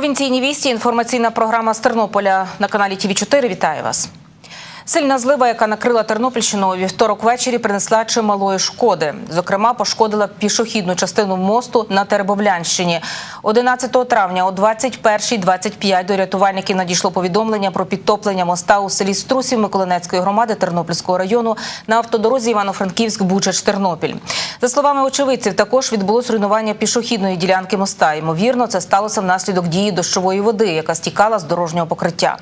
Провінційні вісті. Інформаційна програма з Тернополя на каналі ТВ 4 Вітаю вас. Сильна злива, яка накрила Тернопільщину у вівторок ввечері, принесла чималої шкоди. Зокрема, пошкодила пішохідну частину мосту на Теребовлянщині. 11 травня о 21.25 до рятувальників надійшло повідомлення про підтоплення моста у селі Струсів Миколинецької громади Тернопільського району на автодорозі Івано-Франківськ Бучач Тернопіль. За словами очевидців, також відбулось руйнування пішохідної ділянки моста. Ймовірно, це сталося внаслідок дії дощової води, яка стікала з дорожнього покриття.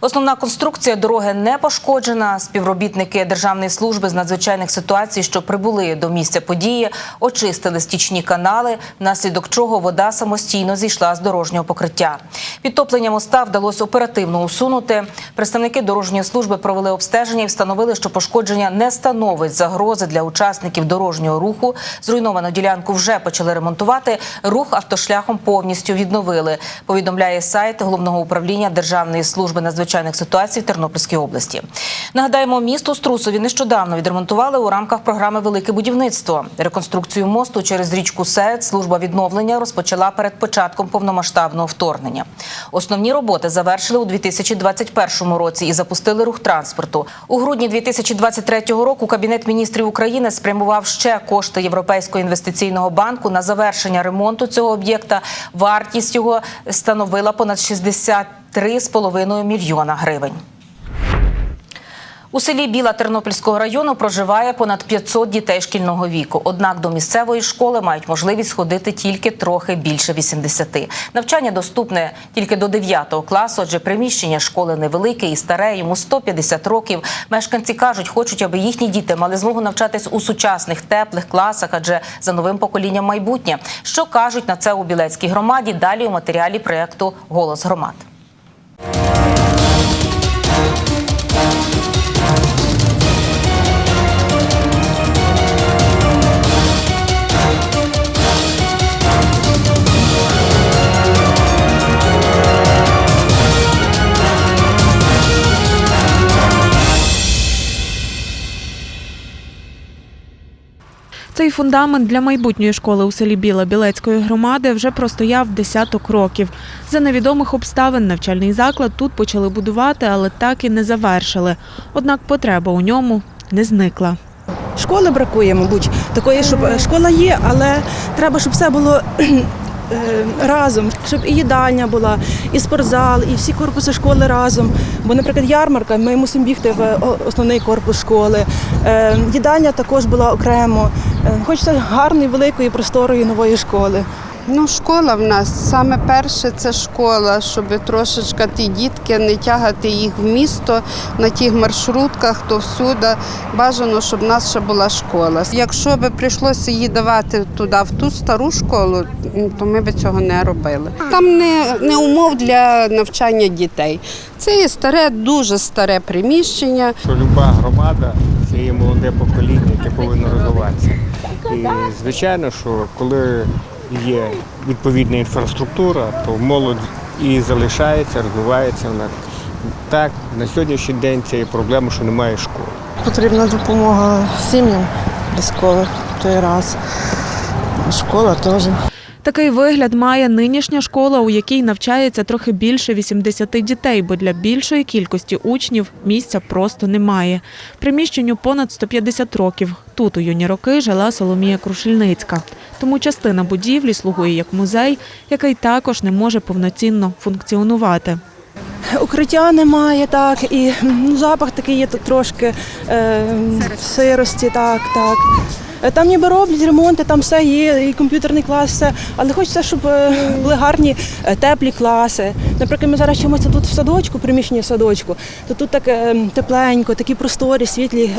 Основна конструкція дороги не пошкоджена. Співробітники Державної служби з надзвичайних ситуацій, що прибули до місця події, очистили стічні канали, внаслідок чого вода самостійно зійшла з дорожнього покриття. Підтоплення моста вдалося оперативно усунути. Представники дорожньої служби провели обстеження і встановили, що пошкодження не становить загрози для учасників дорожнього руху. Зруйновану ділянку вже почали ремонтувати. Рух автошляхом повністю відновили. Повідомляє сайт головного управління Державної служби надзвичайних ситуацій в Тернопільській області. Нагадаємо, місто Струсові нещодавно відремонтували у рамках програми Велике будівництво. Реконструкцію мосту через річку Сеет служба відновлення розпочала перед початком повномасштабного вторгнення. Основні роботи завершили у 2021 році і запустили рух транспорту. У грудні 2023 року Кабінет міністрів України спрямував ще кошти Європейського інвестиційного банку на завершення ремонту цього об'єкта. Вартість його становила понад 63,5 мільйона гривень. У селі Біла Тернопільського району проживає понад 500 дітей шкільного віку. Однак до місцевої школи мають можливість ходити тільки трохи більше 80. Навчання доступне тільки до 9 класу, адже приміщення школи невелике і старе, йому 150 років. Мешканці кажуть, хочуть, аби їхні діти мали змогу навчатись у сучасних теплих класах, адже за новим поколінням майбутнє. Що кажуть на це у Білецькій громаді? Далі у матеріалі проєкту Голос громад. Цей фундамент для майбутньої школи у селі Біла Білецької громади вже простояв десяток років. За невідомих обставин навчальний заклад тут почали будувати, але так і не завершили. Однак потреба у ньому не зникла. Школи бракує, мабуть, такої, щоб е, школа є, але треба, щоб все було разом, щоб і їдальня була, і спортзал, і всі корпуси школи разом. Бо, наприклад, ярмарка, ми мусимо бігти в е, основний корпус школи. Е, Їдальня також була окремо. Е, Хочеться гарної, великої, просторої нової школи. Ну, школа в нас саме перше це школа, щоб трошечки ті дітки не тягати їх в місто на тих маршрутках, то всюди бажано, щоб в нас ще була школа. Якщо би прийшлося її давати туди, в ту стару школу, то ми б цього не робили. Там не, не умов для навчання дітей. Це є старе, дуже старе приміщення. що люба громада це є молоде покоління, яке повинно розвиватися. І звичайно, що коли є відповідна інфраструктура, то молодь і залишається, розвивається вона. Так, на сьогоднішній день це є проблема, що немає школи. Потрібна допомога сім'ям без школи той раз. Школа теж. Такий вигляд має нинішня школа, у якій навчається трохи більше 80 дітей, бо для більшої кількості учнів місця просто немає. Приміщенню понад 150 років. Тут у юні роки жила Соломія Крушельницька. Тому частина будівлі слугує як музей, який також не може повноцінно функціонувати. Укриття немає, так, і ну, запах такий є тут трошки е, сирості, так, так. Е, Там ніби роблять ремонти, там все є, і комп'ютерний клас, все. Але хочеться, щоб е, були гарні е, теплі класи. Наприклад, ми зараз вчимося тут в садочку, приміщенні в садочку, то тут так тепленько, такі просторі, світлі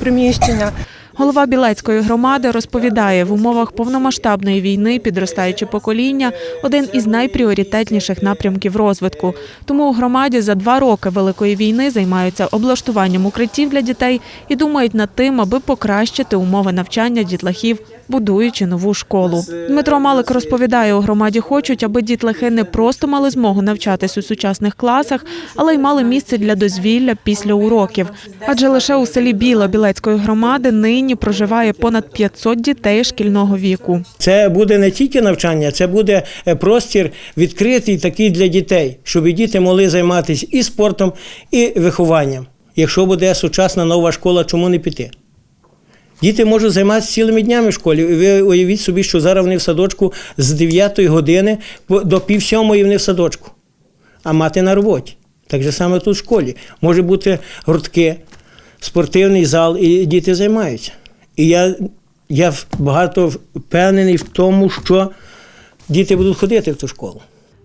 приміщення. Голова Білецької громади розповідає, в умовах повномасштабної війни підростаюче покоління один із найпріоритетніших напрямків розвитку. Тому у громаді за два роки великої війни займаються облаштуванням укриттів для дітей і думають над тим, аби покращити умови навчання дітлахів будуючи нову школу. Дмитро Малик розповідає, у громаді хочуть, аби дітлахи не просто мали змогу навчатись у сучасних класах, але й мали місце для дозвілля після уроків. Адже лише у селі Біла Білецької громади нині проживає понад 500 дітей шкільного віку. Це буде не тільки навчання, це буде е, простір відкритий такий для дітей, щоб діти могли займатися і спортом, і вихованням. Якщо буде сучасна нова школа, чому не піти? Діти можуть займатися цілими днями в школі. Ви уявіть собі, що зараз вони в садочку з 9 години до пів сьомої вони в садочку, а мати на роботі. Так же саме тут в школі. Може бути гуртки, спортивний зал, і діти займаються. І я, я багато впевнений в тому, що діти будуть ходити в ту школу.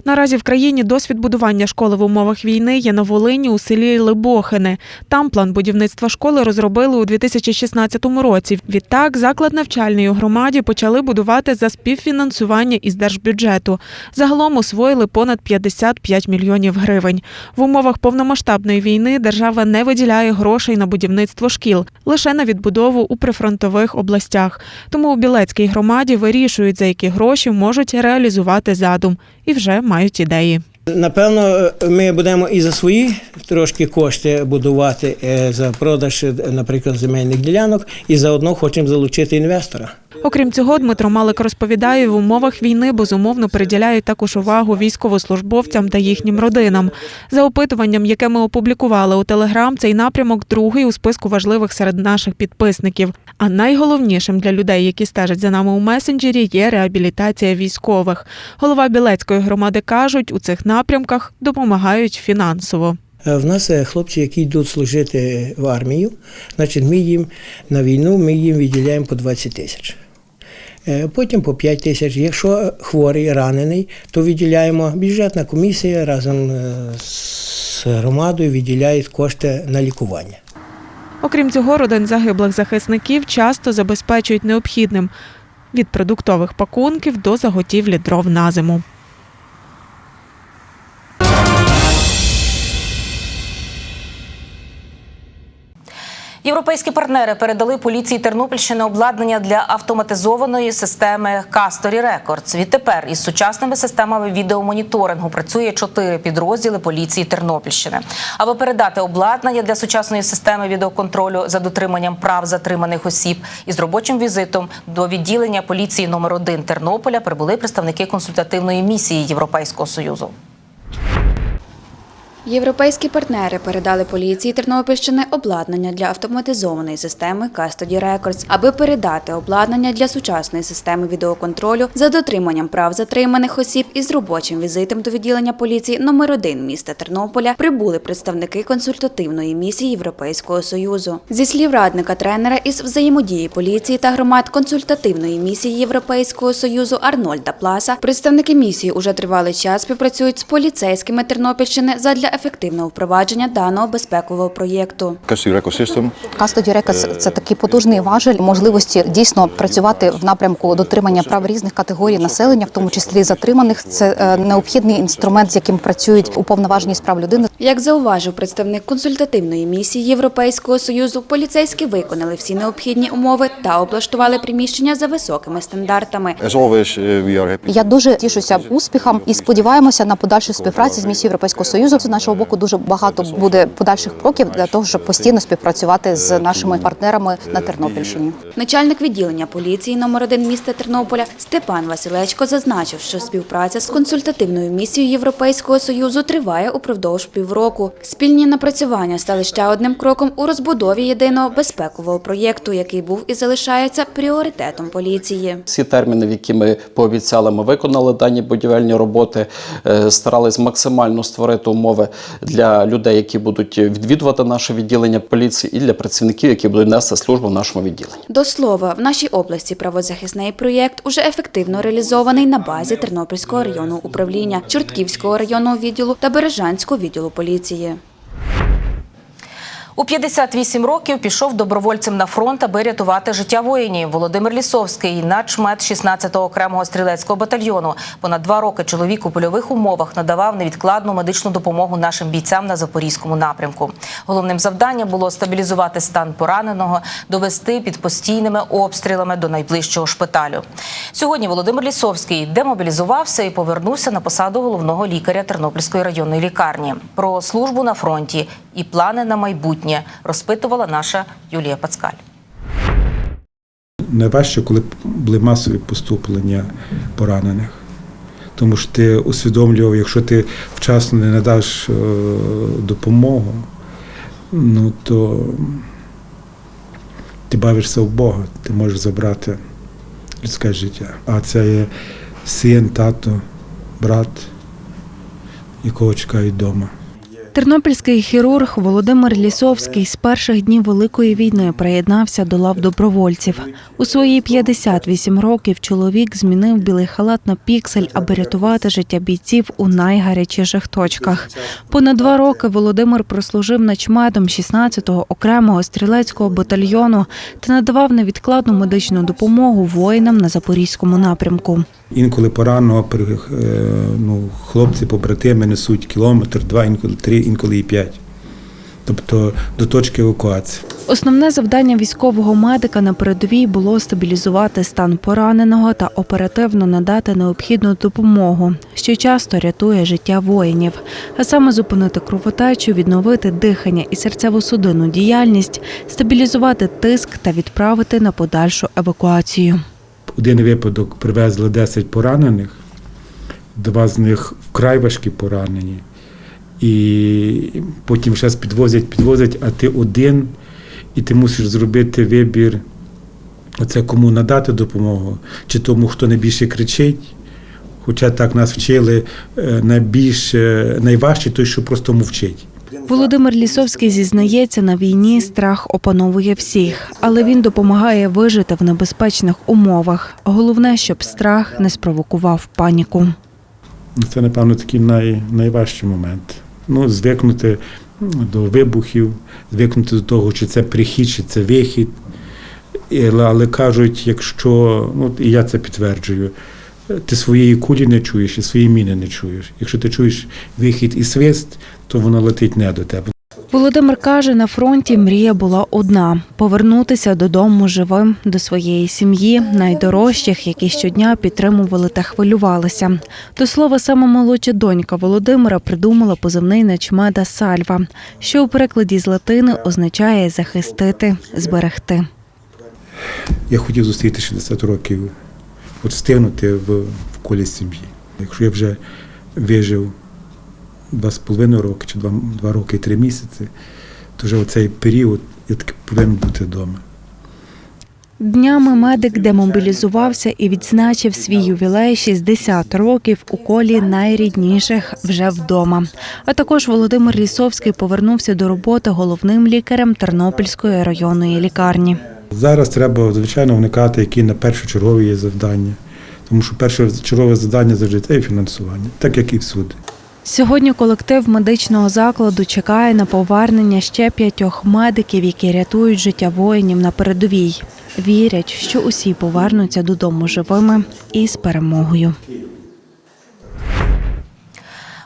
Наразі в країні досвід будування школи в умовах війни є на Волині у селі Либохине. Там план будівництва школи розробили у 2016 році. Відтак заклад навчальний у громаді почали будувати за співфінансування із держбюджету. Загалом освоїли понад 55 мільйонів гривень. В умовах повномасштабної війни держава не виділяє грошей на будівництво шкіл, лише на відбудову у прифронтових областях. Тому у Білецькій громаді вирішують, за які гроші можуть реалізувати задум, і вже мають ідеї. Напевно, ми будемо і за свої трошки кошти будувати е, за продаж, е, наприклад, земельних ділянок, і заодно хочемо залучити інвестора. Окрім цього, Дмитро Малик розповідає, в умовах війни безумовно приділяють також увагу військовослужбовцям та їхнім родинам. За опитуванням, яке ми опублікували у Телеграм, цей напрямок другий у списку важливих серед наших підписників. А найголовнішим для людей, які стежать за нами у месенджері, є реабілітація військових. Голова Білецької громади кажуть, у цих напрямках допомагають фінансово. Е, В нас е, хлопці, які йдуть служити в армію, значить, ми їм на війну ми їм відділяємо по 20 тисяч. Е, Потім по 5 тисяч. Якщо хворий, ранений, то відділяємо бюджетна комісія разом з громадою відділяє кошти на лікування. Окрім цього, родин загиблих захисників часто забезпечують необхідним від продуктових пакунків до заготівлі дров на зиму. Європейські партнери передали поліції Тернопільщини обладнання для автоматизованої системи Касторі Рекордс. Відтепер із сучасними системами відеомоніторингу працює чотири підрозділи поліції Тернопільщини. Аби передати обладнання для сучасної системи відеоконтролю за дотриманням прав затриманих осіб із робочим візитом до відділення поліції номер 1 Тернополя прибули представники консультативної місії Європейського союзу. Європейські партнери передали поліції Тернопільщини обладнання для автоматизованої системи Custody Records, аби передати обладнання для сучасної системи відеоконтролю за дотриманням прав затриманих осіб із робочим візитом до відділення поліції номер 1 міста Тернополя прибули представники консультативної місії Європейського союзу. Зі слів радника тренера із взаємодії поліції та громад консультативної місії Європейського союзу Арнольда Пласа, представники місії уже тривалий час співпрацюють з поліцейськими Тернопільщини задля ефективного впровадження даного безпекового проєкту. Custody Ecosystem. Це такий потужний важель можливості дійсно працювати в напрямку дотримання прав різних категорій населення, в тому числі затриманих. Це е, необхідний інструмент, з яким працюють уповноважені з прав людини. Як зауважив представник консультативної місії Європейського союзу, поліцейські виконали всі необхідні умови та облаштували приміщення за високими стандартами. As always, uh, we are happy. Я дуже тішуся успіхам і сподіваємося на подальшу співпрацю з місією Європейського союзу. Нашого боку дуже багато буде подальших кроків для того, щоб постійно співпрацювати з нашими партнерами на Тернопільщині. Начальник відділення поліції номер 1 міста Тернополя Степан Василечко зазначив, що співпраця з консультативною місією Європейського союзу триває упродовж півроку. Спільні напрацювання стали ще одним кроком у розбудові єдиного безпекового проєкту, який був і залишається пріоритетом поліції. Всі терміни, в які ми пообіцяли, ми виконали дані будівельні роботи, е, старались максимально створити умови для людей, які будуть відвідувати наше відділення поліції, і для працівників, які будуть нести службу в нашому відділенні. До слова, в нашій області правозахисний проєкт уже ефективно реалізований на базі Тернопільського районного управління, Чортківського районного відділу та Бережанського відділу поліції. У У 58 років пішов добровольцем на фронт, аби рятувати життя воїнів. Володимир Лісовський, начмет 16-го окремого стрілецького батальйону. Понад два роки чоловік у польових умовах надавав невідкладну медичну допомогу нашим бійцям на запорізькому напрямку. Головним завданням було стабілізувати стан пораненого, довести під постійними обстрілами до найближчого шпиталю. Сьогодні Володимир Лісовський демобілізувався і повернувся на посаду головного лікаря Тернопільської районної лікарні. Про службу на фронті і плани на майбутнє розпитувала наша Юлія Пацкаль. Найважче, коли були масові поступлення поранених. Тому що ти усвідомлював, якщо ти вчасно не надаш е, допомогу, ну то ти бавишся в Бога, ти можеш забрати людське життя. А це є син, тато, брат, якого чекають вдома. Тернопільський хірург Володимир Лісовський з перших днів Великої війни приєднався до лав добровольців. У свої 58 років чоловік змінив білий халат на піксель, аби рятувати життя бійців у найгарячіших точках. Понад два роки Володимир прослужив начмедом 16-го окремого стрілецького батальйону та надавав невідкладну медичну допомогу воїнам на запорізькому напрямку. Інколи при- е, ну, хлопці, побратими несуть кілометр, два, інколи три, інколи і п'ять. Тобто до точки евакуації. Основне завдання військового медика на передовій було стабілізувати стан пораненого та оперативно надати необхідну допомогу, що часто рятує життя воїнів, а саме зупинити кровотечу, відновити дихання і серцево-судинну діяльність, стабілізувати тиск та відправити на подальшу евакуацію. Один випадок привезли 10 поранених, два з них вкрай важкі поранені. І потім ще підвозять, підвозять, а ти один, і ти мусиш зробити вибір, оце кому надати допомогу, чи тому, хто найбільше кричить. Хоча так нас вчили, е, найбільш найважче той, що просто мовчить. Володимир Лісовський зізнається, на війні страх опановує всіх, але він допомагає вижити в небезпечних умовах. Головне, щоб страх не спровокував паніку. Це, напевно, такий най, найважчий момент. Ну, звикнути до вибухів, звикнути до того, чи це прихід, чи це вихід. Але, кажуть, якщо, ну і я це підтверджую, ти своєї кулі не чуєш і свої міни не чуєш. Якщо ти чуєш вихід і свист, то воно летить не до тебе. Володимир каже, на фронті мрія була одна повернутися додому живим до своєї сім'ї, найдорожчих, які щодня підтримували та хвилювалися. До слова, саме молодша донька Володимира придумала позивний начмеда Сальва, що у перекладі з латини означає захистити, зберегти. Я хотів зустріти 60 років, от в, в колі сім'ї. Якщо я вже вижив два з половиною роки, чи два, два роки і три місяці, то вже оцей період я таки повинен бути вдома. Днями медик демобілізувався і відзначив свій ювілей 60 років у колі найрідніших вже вдома. А також Володимир Лісовський повернувся до роботи головним лікарем Тернопільської районної лікарні. Зараз треба, звичайно, вникати, які на першочергові є завдання. Тому що першочергове завдання завжди це фінансування, так як і всюди. Сьогодні колектив медичного закладу чекає на повернення ще п'ятьох медиків, які рятують життя воїнів на передовій. Вірять, що усі повернуться додому живими і з перемогою.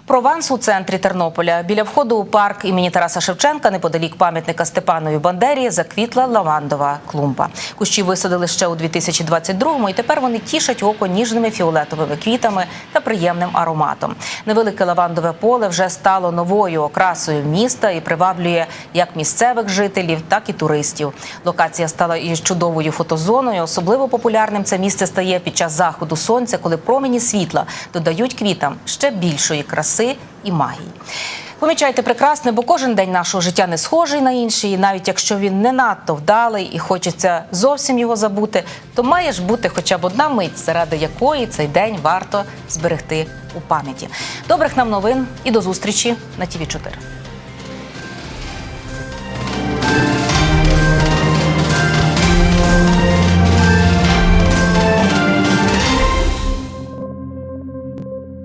Прованс у центрі Тернополя. Біля входу у парк імені Тараса Шевченка, неподалік пам'ятника Степанові Бандері, заквітла лавандова клумба. Кущі висадили ще у 2022-му, і тепер вони тішать око ніжними фіолетовими квітами та приємним ароматом. Невелике лавандове поле вже стало новою окрасою міста і приваблює як місцевих жителів, так і туристів. Локація стала і чудовою фотозоною. Особливо популярним це місце стає під час заходу сонця, коли промені світла додають квітам ще більшої краси і магії. Помічайте прекрасне, бо кожен день нашого життя не схожий на інший. І навіть якщо він не надто вдалий і хочеться зовсім його забути, то має ж бути хоча б одна мить, заради якої цей день варто зберегти у пам'яті. Добрих нам новин і до зустрічі на ТІВІ 4